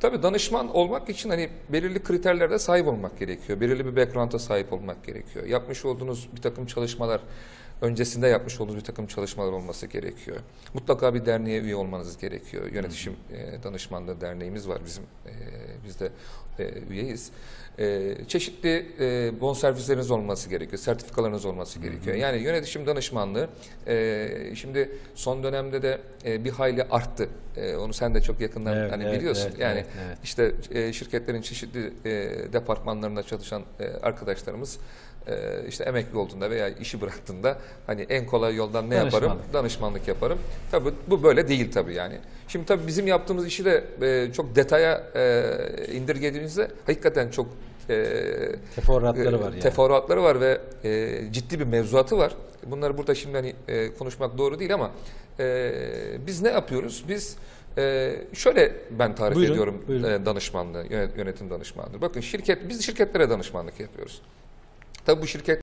Tabii danışman olmak için hani belirli kriterlerde sahip olmak gerekiyor. Belirli bir background'a sahip olmak gerekiyor. Yapmış olduğunuz bir takım çalışmalar, öncesinde yapmış olduğunuz bir takım çalışmalar olması gerekiyor. Mutlaka bir derneğe üye olmanız gerekiyor. Yönetişim e, danışmanlığı derneğimiz var bizim. E, biz de e, üyeyiz. E, çeşitli e, bonservisleriniz olması gerekiyor. Sertifikalarınız olması gerekiyor. Yani yönetişim danışmanlığı e, şimdi son dönemde de e, bir hayli arttı. E, onu sen de çok yakından Evet, hani evet, biliyorsun. evet, yani evet, evet. işte e, şirketlerin çeşitli e, departmanlarında çalışan e, arkadaşlarımız e, işte emekli olduğunda veya işi bıraktığında hani en kolay yoldan ne yaparım? Danışmanlık. Danışmanlık yaparım. Tabii bu böyle değil tabii yani. Şimdi tabii bizim yaptığımız işi de e, çok detaya e, indirgediğimizde hakikaten çok e, Teferruatları var yani. teferruatları var ve e, ciddi bir mevzuatı var. Bunları burada şimdi hani e, konuşmak doğru değil ama e, biz ne yapıyoruz? Biz e, şöyle ben tarif Buyurun, ediyorum buyurun. e, danışmanlığı, yönet- yönetim danışmanlığı. Bakın şirket biz şirketlere danışmanlık yapıyoruz. Tabii bu şirket